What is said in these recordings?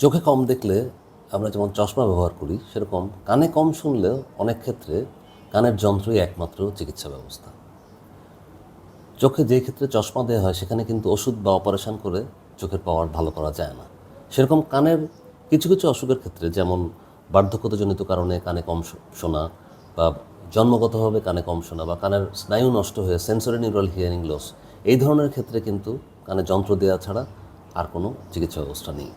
চোখে কম দেখলে আমরা যেমন চশমা ব্যবহার করি, সেরকম কানে কম শুনলেও অনেক ক্ষেত্রে কানের যন্ত্রই একমাত্র চিকিৎসা ব্যবস্থা। চোখে যে ক্ষেত্রে চশমা দেওয়া হয়, সেখানে কিন্তু ওষুধ বা অপারেশন করে চোখের পাওয়ার ভালো করা যায় না। সেরকম কানের কিছু কিছু অসুখের ক্ষেত্রে, যেমন বার্ধক্যতাজনিত কারণে কানে কম শোনা বা জন্মগতভাবে কানে কম শোনা বা কানের স্নায়ু নষ্ট হয়ে সেন্সরি নিউরাল হিয়ারিং লস এই ধরনের ক্ষেত্রে কিন্তু কানে যন্ত্র দেওয়া ছাড়া আর কোনো চিকিৎসা ব্যবস্থা নেই।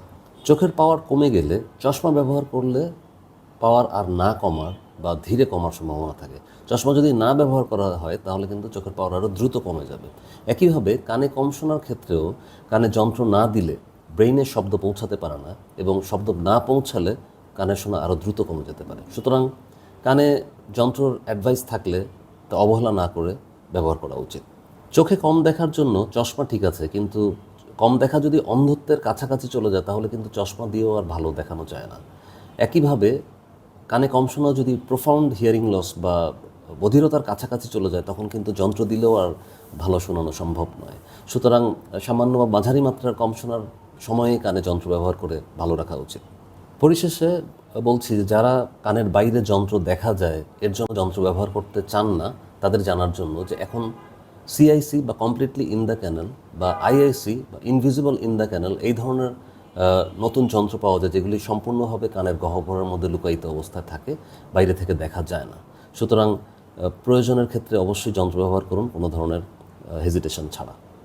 চোখের পাওয়ার কমে গেলে চশমা ব্যবহার করলে পাওয়ার আর না কমার বা ধীরে কমার সম্ভাবনা থাকে। চশমা যদি না ব্যবহার করা হয়, তাহলে কিন্তু চোখের পাওয়ার আরও দ্রুত কমে যাবে। একইভাবে কানে কম শোনার ক্ষেত্রেও কানে যন্ত্র না দিলে ব্রেইনে শব্দ পৌঁছাতে পারে না এবং শব্দ না পৌঁছালে কানে শোনা আরও দ্রুত কমে যেতে পারে। সুতরাং কানে যন্ত্রর অ্যাডভাইস থাকলে তা অবহেলা না করে ব্যবহার করা উচিত। চোখে কম দেখার জন্য চশমা ঠিক আছে, কিন্তু কম দেখা যদি অন্ধত্বের কাছাকাছি চলে যায়, তাহলে কিন্তু চশমা দিয়েও আর ভালো দেখানো যায় না। একইভাবে কানে কম শোনা যদি প্রোফাউন্ড হিয়ারিং লস বা বধিরতার কাছাকাছি চলে যায়, তখন কিন্তু যন্ত্র দিলেও আর ভালো শোনানো সম্ভব নয়। সুতরাং সামান্য বা মাঝারি মাত্রার কম শোনার সময়ে কানে যন্ত্র ব্যবহার করে ভালো রাখা উচিত। পরিশেষে বলছি যে, যারা কানের বাইরে যন্ত্র দেখা যায়, এর জন্য যন্ত্র ব্যবহার করতে চান না, তাদের জানার জন্য যে, এখন সিআইসি বা কমপ্লিটলি ইন দ্য ক্যানেল বা আইআইসি বা ইনভিজিবল ইন দ্য ক্যানেল এই ধরনের নতুন যন্ত্র পাওয়া যায় যেগুলি সম্পূর্ণভাবে কানের গহ্বরের মধ্যে লুকায়িত অবস্থায় থাকে, বাইরে থেকে দেখা যায় না। সুতরাং প্রয়োজনের ক্ষেত্রে অবশ্যই যন্ত্র ব্যবহার করুন, কোনো ধরনের হেজিটেশন ছাড়া।